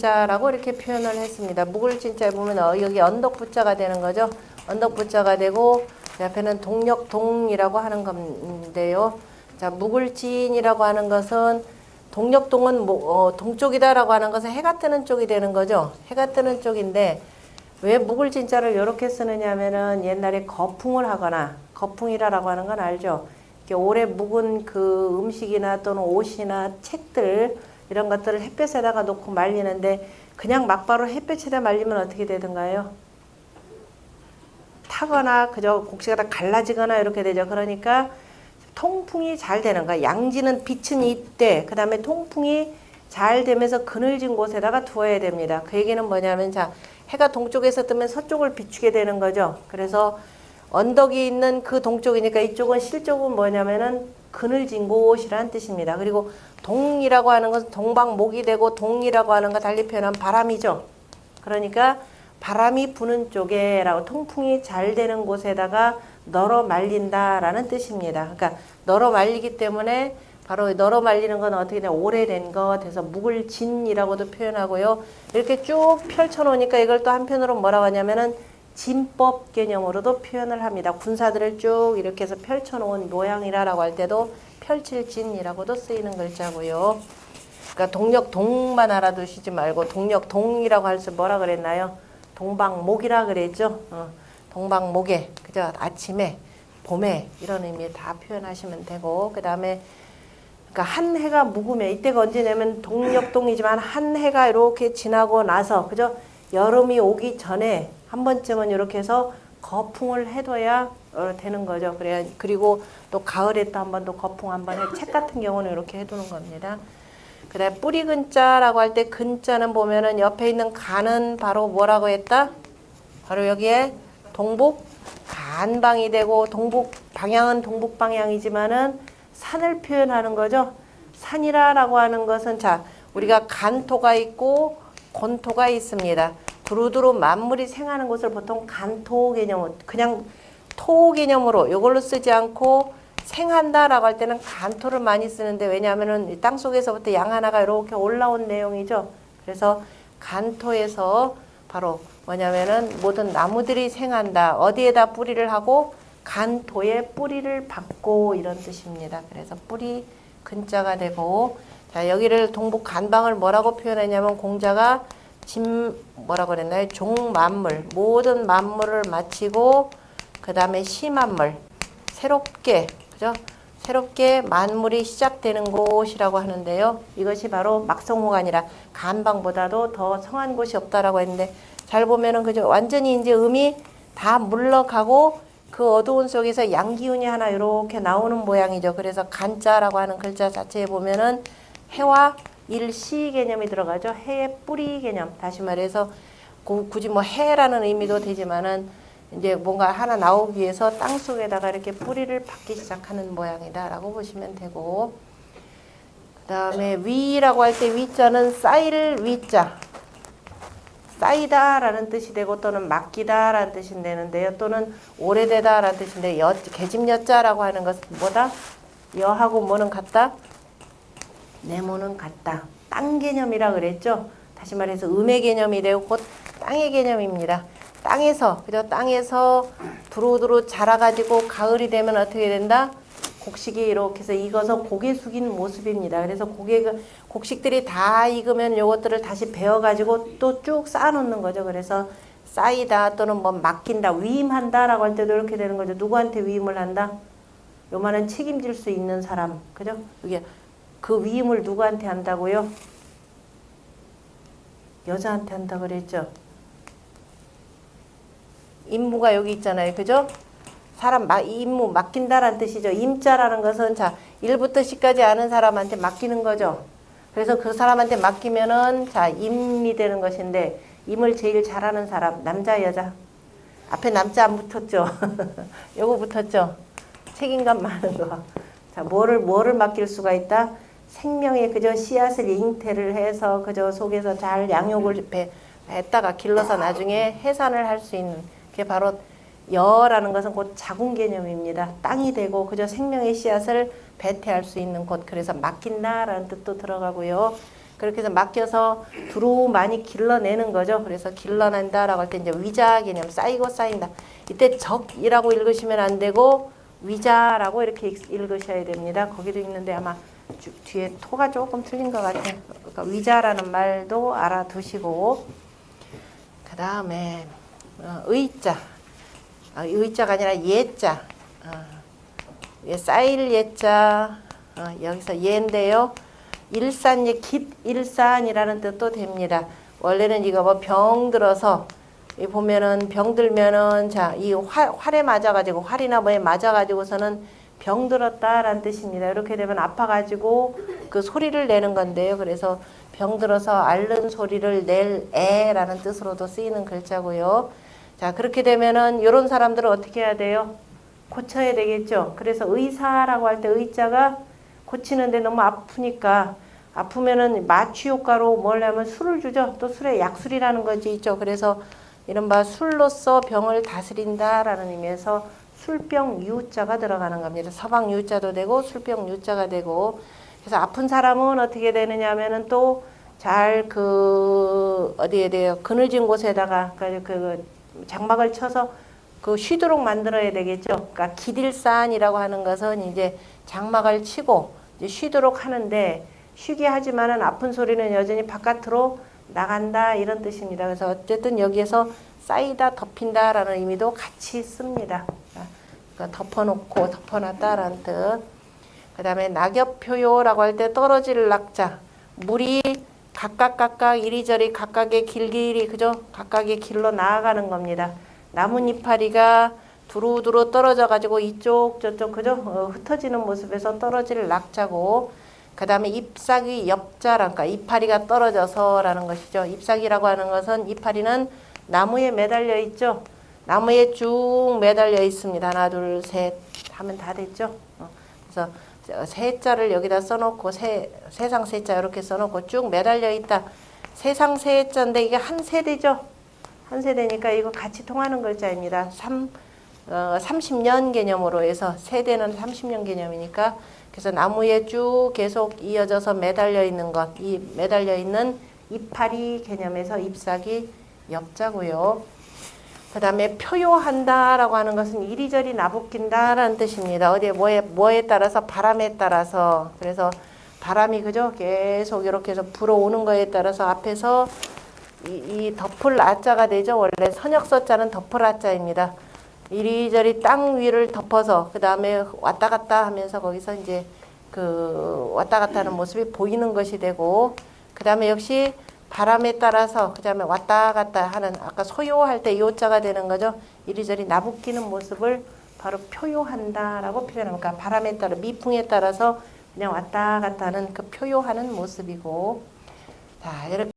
진자라고 이렇게 표현을 했습니다. 묵을 진자에 보면 어, 여기 언덕 부자가 되는 거죠. 언덕 부자가 되고 그 앞에는 동력동이라고 하는 건데요. 자, 묵을진이라고 하는 것은 동력동은 뭐, 어, 동쪽이다라고 하는 것은 해가 뜨는 쪽이 되는 거죠. 해가 뜨는 쪽인데 왜 묵을진자를 이렇게 쓰느냐 하면은 옛날에 거풍을 하거나 거풍이라고 하는 건 알죠. 이렇게 오래 묵은 그 음식이나 또는 옷이나 책들 이런 것들을 햇볕에다가 놓고 말리는데 그냥 막바로 햇볕에다 말리면 어떻게 되던가요? 타거나 그저 곡식이 다 갈라지거나 이렇게 되죠. 그러니까 통풍이 잘 되는 거야. 양지는 빛은 이때 그 다음에 통풍이 잘 되면서 그늘진 곳에다가 두어야 됩니다. 그 얘기는 뭐냐면 자 해가 동쪽에서 뜨면 서쪽을 비추게 되는 거죠. 그래서 언덕이 있는 그 동쪽이니까 이쪽은 실적은 뭐냐면은 그늘진 곳이라는 뜻입니다. 그리고 동이라고 하는 것은 동방목이 되고 동이라고 하는 거 달리 표현하면 바람이죠. 그러니까 바람이 부는 쪽에라고 통풍이 잘 되는 곳에다가 널어 말린다라는 뜻입니다. 그러니까 널어 말리기 때문에 바로 널어 말리는 건 어떻게 되냐 오래된 것 해서 묵을 진이라고도 표현하고요. 이렇게 쭉 펼쳐 놓으니까 이걸 또 한편으로 뭐라고 하냐면은 진법 개념으로도 표현을 합니다. 군사들을 쭉 이렇게 해서 펼쳐 놓은 모양이라고 할 때도 펼칠진이라고도 쓰이는 글자고요. 그러니까 동력 동만 알아두시지 말고 동력 동이라고 할수 뭐라 그랬나요? 동방목이라 그랬죠. 어, 동방목에 그죠? 아침에 봄에 이런 의미 다 표현하시면 되고 그 다음에 그러니까 한 해가 묵으면 이때가 언제냐면 동력동이지만 한 해가 이렇게 지나고 나서 그죠? 여름이 오기 전에 한 번쯤은 이렇게 해서 거풍을 해둬야 어, 되는 거죠. 그래야 그리고 또 가을에 또 한 번 더 거풍 한 번 해. 책 같은 경우는 이렇게 해두는 겁니다. 그다음 뿌리 근자라고 할 때 근자는 보면은 옆에 있는 간은 바로 뭐라고 했다? 바로 여기에 동북 간방이 되고 동북 방향은 동북 방향이지만은 산을 표현하는 거죠. 산이라라고 하는 것은 자 우리가 간토가 있고 곤토가 있습니다. 두루두루 만물이 생하는 곳을 보통 간토 개념, 그냥 토 개념으로 이걸로 쓰지 않고 생한다라고 할 때는 간토를 많이 쓰는데 왜냐하면은 땅 속에서부터 양 하나가 이렇게 올라온 내용이죠. 그래서 간토에서 바로 뭐냐면은 모든 나무들이 생한다. 어디에다 뿌리를 하고 간토에 뿌리를 받고 이런 뜻입니다. 그래서 뿌리 근자가 되고 자 여기를 동북 간방을 뭐라고 표현했냐면 공자가 진 뭐라고 그랬나요? 종만물 모든 만물을 마치고 그 다음에 시만물 새롭게 그죠? 새롭게 만물이 시작되는 곳이라고 하는데요. 이것이 바로 막성호가 아니라 간방보다도 더 성한 곳이 없다라고 했는데 잘 보면은 그죠? 완전히 이제 음이 다 물러가고 그 어두운 속에서 양기운이 하나 이렇게 나오는 모양이죠. 그래서 간자라고 하는 글자 자체에 보면은 해와 일시 개념이 들어가죠. 해의 뿌리 개념. 다시 말해서 구- 굳이 뭐 해라는 의미도 되지만은 이제 뭔가 하나 나오기 위해서 땅 속에다가 이렇게 뿌리를 받기 시작하는 모양이다라고 보시면 되고 그 다음에 위라고 할 때 위자는 쌓일 위자 쌓이다라는 뜻이 되고 또는 맡기다라는 뜻이 되는데요. 또는 오래되다라는 뜻인데 여, 계집여자라고 하는 것은 뭐다? 여하고 뭐는 같다? 네모는 같다. 땅 개념이라 그랬죠. 다시 말해서 음의 개념이 되고 곧 땅의 개념입니다. 땅에서 그죠? 땅에서 두루두루 자라가지고 가을이 되면 어떻게 된다? 곡식이 이렇게 해서 익어서 고개 숙인 모습입니다. 그래서 고개가 곡식들이 다 익으면 요것들을 다시 베어가지고 또 쭉 쌓아놓는 거죠. 그래서 쌓이다 또는 뭐 맡긴다, 위임한다라고 할 때도 이렇게 되는 거죠. 누구한테 위임을 한다? 요만한 책임질 수 있는 사람, 그죠? 이게 그 위임을 누구한테 한다고요? 여자한테 한다 그랬죠. 임무가 여기 있잖아요. 그죠? 사람 마, 임무 맡긴다라는 뜻이죠. 임자라는 것은 자 1부터 10까지 아는 사람한테 맡기는 거죠. 그래서 그 사람한테 맡기면은 자 임이 되는 것인데 임을 제일 잘하는 사람 남자 여자 앞에 남자 안 붙었죠. 요거 붙었죠. 책임감 많은 거. 자 뭐를 뭐를 맡길 수가 있다. 생명의 그저 씨앗을 잉태를 해서 그저 속에서 잘 양육을 배, 했다가 길러서 나중에 해산을 할 수 있는 그게 바로 여라는 것은 곧 자궁 개념입니다. 땅이 되고 그저 생명의 씨앗을 배태할 수 있는 곳 그래서 맡긴다라는 뜻도 들어가고요. 그렇게 해서 맡겨서 두루 많이 길러내는 거죠. 그래서 길러낸다라고 할 때 이제 위자 개념 쌓이고 쌓인다. 이때 적이라고 읽으시면 안 되고 위자라고 이렇게 읽- 읽으셔야 됩니다. 거기도 있는데 아마 주- 뒤에 토가 조금 틀린 것 같아요. 그러니까 위자라는 말도 알아두시고 그 다음에 어, 의자 아, 의자가 아니라 예자 어, 예, 쌓일 예자 어, 여기서 예인데요. 일산 예 깃 일산이라는 뜻도 됩니다. 원래는 이거 뭐 병 들어서 이 보면은 병 들면은 자 이 활에 맞아가지고 활이나 뭐에 맞아가지고서는 병 들었다라는 뜻입니다. 이렇게 되면 아파가지고 그 소리를 내는 건데요. 그래서 병 들어서 앓는 소리를 낼 애라는 뜻으로도 쓰이는 글자고요. 자 그렇게 되면은 이런 사람들은 어떻게 해야 돼요? 고쳐야 되겠죠. 그래서 의사라고 할 때 의자가 고치는데 너무 아프니까 아프면은 마취 효과로 뭘 하면 술을 주죠. 또 술에 약술이라는 거지 있죠. 그래서 이른바 술로서 병을 다스린다라는 의미에서 술병 유자가 들어가는 겁니다. 서방 유자도 되고 술병 유자가 되고 그래서 아픈 사람은 어떻게 되느냐 하면은 또 잘 그 어디에 돼요 그늘진 곳에다가 그, 그 장막을 쳐서 그 쉬도록 만들어야 되겠죠. 그러니까 기딜산이라고 하는 것은 이제 장막을 치고 이제 쉬도록 하는데 쉬게 하지만은 아픈 소리는 여전히 바깥으로 나간다 이런 뜻입니다. 그래서 어쨌든 여기에서 쌓이다 덮인다라는 의미도 같이 씁니다. 그러니까 덮어놓고 덮어놨다라는 뜻. 그 다음에 낙엽표요라고 할 때 떨어질 낙자 물이 각각 각각 이리저리 각각의 길길이 그죠? 각각의 길로 나아가는 겁니다. 나뭇 이파리가 두루두루 떨어져 가지고 이쪽 저쪽 그죠? 어, 흩어지는 모습에서 떨어질 낙자고 그 다음에 잎사귀 엽자랄까 이파리가 떨어져서라는 것이죠. 잎사귀라고 하는 것은 이파리는 나무에 매달려 있죠. 나무에 쭉 매달려 있습니다. 하나 둘 셋 하면 다 됐죠. 어, 그래서 세자를 여기다 써놓고 세, 세상 세자 이렇게 써놓고 쭉 매달려 있다. 세상 세자인데 이게 한 세대죠. 한 세대니까 이거 같이 통하는 글자입니다. 3, 어, 30년 개념으로 해서 세대는 30년 개념이니까 그래서 나무에 쭉 계속 이어져서 매달려 있는 것, 이 매달려 있는 이파리 개념에서 잎사귀 엽자고요. 그 다음에 표요한다라고 하는 것은 이리저리 나부낀다라는 뜻입니다. 어디에 뭐에, 뭐에 따라서 바람에 따라서 그래서 바람이 그죠 계속 이렇게 해서 불어오는 거에 따라서 앞에서 이, 이 덮을 아자가 되죠. 원래 선역서자는 덮을 아자입니다. 이리저리 땅 위를 덮어서 그 다음에 왔다 갔다 하면서 거기서 이제 그 왔다 갔다 하는 모습이 보이는 것이 되고 그 다음에 역시 바람에 따라서 그 다음에 왔다 갔다 하는 아까 소요할 때 요자가 되는 거죠. 이리저리 나부끼는 모습을 바로 표요한다라고 표현합니다. 바람에 따라 미풍에 따라서 그냥 왔다 갔다 하는 그 표요하는 모습이고 자 이렇게